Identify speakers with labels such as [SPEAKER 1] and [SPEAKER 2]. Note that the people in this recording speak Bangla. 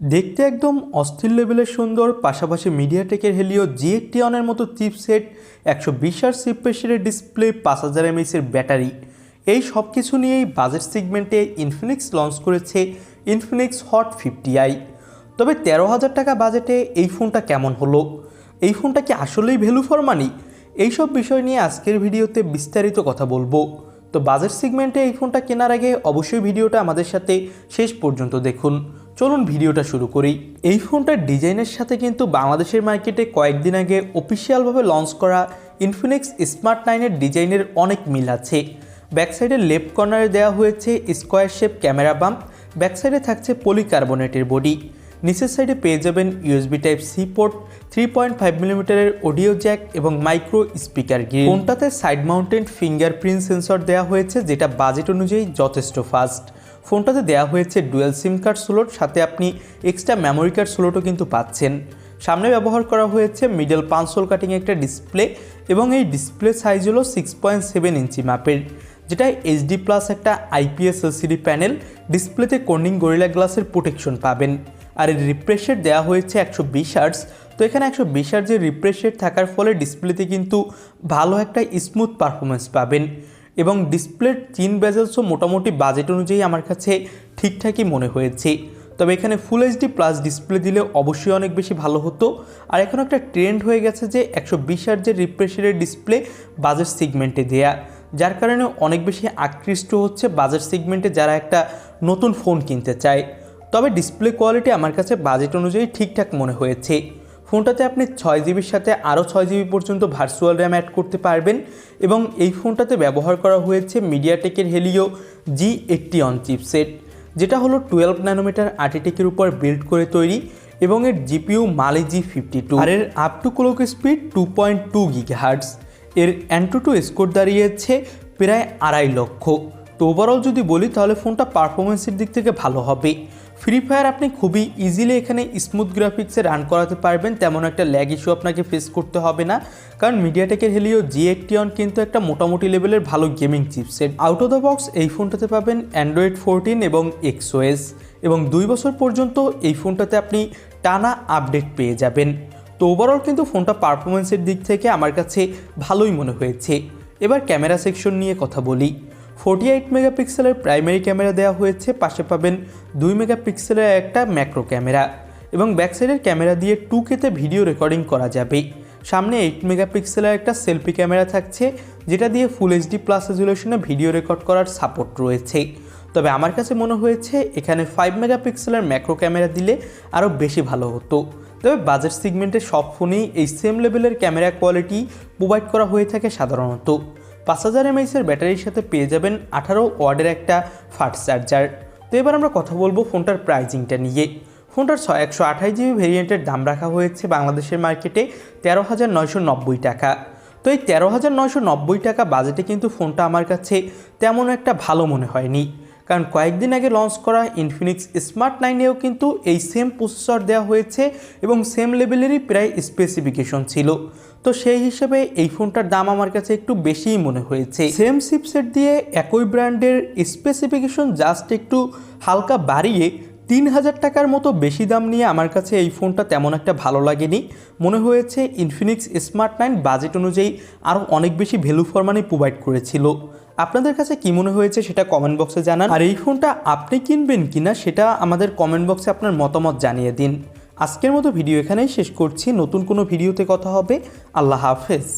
[SPEAKER 1] দেখতে একদম অস্থির লেভেলের সুন্দর, পাশাপাশি মিডিয়াটেকের হেলিও জি এইটটি অনের মতো চিপসেট একশো বিশ আর সিপ্রেশনের ডিসপ্লে পাঁচ হাজার এমএসের ব্যাটারি এই সব কিছু নিয়েই বাজেট সেগমেন্টে ইনফিনিক্স লঞ্চ করেছে ইনফিনিক্স হট ফিফটি আই তবে তেরো হাজার টাকা বাজেটে এই ফোনটা কেমন হলো? এই ফোনটা কি আসলেই ভ্যালু ফর মানি এইসব বিষয় নিয়ে আজকের ভিডিওতে বিস্তারিত কথা বলব। তো বাজেট সেগমেন্টে এই ফোনটা কেনার আগে অবশ্যই ভিডিওটা আমাদের সাথে শেষ পর্যন্ত দেখুন। চলুন ভিডিওটা শুরু করি। এই ফোনটার ডিজাইনের সাথে কিন্তু বাংলাদেশের মার্কেটে কয়েকদিন আগে অফিসিয়ালভাবে লঞ্চ করা ইনফিনিক্স স্মার্ট নাইনের ডিজাইনের অনেক মিল আছে। ব্যাক সাইডের লেফট কর্নারে দেওয়া হয়েছে square shape camera bump back সাইডে থাকছে পলিকার্বনেটের বডি। নিচের সাইডে পেয়ে যাবেন USB type C port three point five মিলিমিটারের অডিও জ্যাক এবং মাইক্রো স্পিকার গ্রিল ফোনটাতে সাইড মাউন্টেড ফিঙ্গারপ্রিন্ট সেন্সর দেওয়া হয়েছে, যেটা বাজেট অনুযায়ী যথেষ্ট ফাস্ট ফোনটাতে দেওয়া হয়েছে ডুয়েল সিম কার্ড স্লোট, সাথে আপনি এক্সট্রা মেমোরি কার্ড স্লোটও কিন্তু পাচ্ছেন। সামনে ব্যবহার করা হয়েছে মিডল পাঁচশোল কাটিং একটা ডিসপ্লে এবং এই ডিসপ্লে সাইজ হলো সিক্স পয়েন্ট সেভেন ইঞ্চি মাপের, যেটা এইচডি প্লাস একটা আইপিএস এলসিডি প্যানেল, ডিসপ্লেতে কর্নিং গরিলা গ্লাসের প্রোটেকশন পাবেন। আর এর রিফ্রেশ রেট দেওয়া হয়েছে একশো বিশ আর্টস তো এখানে একশো বিশ আর্টসের রিফ্রেশ রেট থাকার ফলে ডিসপ্লেতে কিন্তু ভালো একটা স্মুথ পারফরমেন্স পাবেন। এবং ডিসপ্লের চিন বেজেলসও মোটামুটি বাজেট অনুযায়ী আমার কাছে ঠিকঠাকই মনে হয়েছে। তবে এখানে ফুল এইচডি প্লাস ডিসপ্লে দিলে অবশ্যই অনেক বেশি ভালো হতো। আর এখন একটা ট্রেন্ড হয়ে গেছে যে একশো বিশ আর্জের রিফ্রেশারের ডিসপ্লে বাজেট সিগমেন্টে দেয়া। যার কারণে অনেক বেশি আকৃষ্ট হচ্ছে বাজেট সিগমেন্টে যারা একটা নতুন ফোন কিনতে চায়। তবে ডিসপ্লে কোয়ালিটি আমার কাছে বাজেট অনুযায়ী ঠিকঠাক মনে হয়েছে। ফোনটাতে আপনি ছয় জিবির সাথে আরও ছয় জিবি পর্যন্ত ভার্চুয়াল র্যাম অ্যাড করতে পারবেন এবং এই ফোনটাতে ব্যবহার করা হয়েছে মিডিয়াটেকের Helio G eighty one chipset যেটা হলো টুয়েলভ ন্যানোমিটার আর্টিটেকের উপর বিল্ড করে তৈরি এবং এর GPU Mali G fifty two আর এর up to clock speed two point two gigahertz এর অ্যান্টু টু স্কোর দাঁড়িয়েছে প্রায় আড়াই লক্ষ। তো ওভারঅল যদি বলি, তাহলে ফোনটা পারফরমেন্সের দিক থেকে ভালো হবে। ফ্রি ফায়ার আপনি খুবই ইজিলি এখানে স্মুথ গ্রাফিক্সে রান করাতে পারবেন, তেমন একটা ল্যাগ ইস্যু আপনাকে ফেস করতে হবে না। কারণ মিডিয়াটেকের হেলিও জি এইটটি অন কিন্তু একটা মোটামুটি লেভেলের ভালো gaming chipset out of the box এই ফোনটাতে পাবেন অ্যান্ড্রয়েড ফোরটিন এবং এক্সওএস এবং দুই বছর পর্যন্ত এই ফোনটাতে আপনি টানা আপডেট পেয়ে যাবেন। তো ওভারঅল কিন্তু ফোনটা পারফরমেন্সের দিক থেকে আমার কাছে ভালোই মনে হয়েছে। এবার ক্যামেরা সেকশন নিয়ে কথা বলি। ফোর্টি এইট মেগাপিক্সেলের প্রাইমারি ক্যামেরা দেওয়া হয়েছে, পাশে পাবেন দুই মেগাপিক্সেলের একটা ম্যাক্রো ক্যামেরা এবং ব্যাক সাইডের ক্যামেরা দিয়ে টু কেতে ভিডিও রেকর্ডিং করা যাবে। সামনে এইট মেগাপিক্সেলের একটা সেলফি ক্যামেরা থাকছে, যেটা দিয়ে ফুল এইচডি প্লাস রেজুলেশনে ভিডিও রেকর্ড করার সাপোর্ট রয়েছে। তবে আমার কাছে মনে হয়েছে, এখানে ফাইভ মেগাপিক্সেলের ম্যাক্রো ক্যামেরা দিলে আরও বেশি ভালো হতো। তবে বাজেট সিগমেন্টের সব ফোনেই এই সেম লেভেলের ক্যামেরা কোয়ালিটি প্রোভাইড করা হয়ে থাকে সাধারণত। পাঁচ হাজার এমএইচের ব্যাটারির সাথে পেয়ে যাবেন আঠারো ওয়ার্ডের একটা ফাস্ট চার্জার। তো এবার আমরা কথা বলব ফোনটার প্রাইজিংটা নিয়ে। ফোনটার ছয় একশো আঠাশ জিবি ভেরিয়েন্টের দাম রাখা হয়েছে বাংলাদেশের মার্কেটে তেরো হাজার নয়শো নব্বই টাকা। তো এই তেরো হাজার নয়শো নব্বই টাকা বাজেটে কিন্তু ফোনটা আমার কাছে তেমন একটা ভালো মনে হয়নি। কারণ কয়েকদিন আগে লঞ্চ করা ইনফিনিক্স স্মার্ট নাইনেও কিন্তু এই সেম প্রসেসর দেওয়া হয়েছে এবং সেম লেভেলেরই প্রায় স্পেসিফিকেশন ছিল। তো সেই হিসেবে এই ফোনটার দাম আমার কাছে একটু বেশিই মনে হয়েছে। সেম চিপসেট দিয়ে একই ব্র্যান্ডের স্পেসিফিকেশন জাস্ট একটু হালকা বাড়িয়ে তিন হাজার টাকার মতো বেশি দাম নিয়ে আমার কাছে এই ফোনটা তেমন একটা ভালো লাগেনি। মনে হয়েছে ইনফিনিক্স স্মার্ট নাইন বাজেট অনুযায়ী আরও অনেক বেশি ভ্যালু ফর মানি প্রোভাইড করেছিল। আপনাদের কাছে কি মনে হয়েছে সেটা কমেন্ট বক্সে জানান। আর এই ফোনটা আপনি কিনবেন কিনা সেটা আমাদের কমেন্ট বক্সে আপনার মতামত জানিয়ে দিন। আজকের মতো ভিডিও এখানেই শেষ করছি। নতুন কোনো ভিডিওতে কথা হবে। আল্লাহ হাফেজ।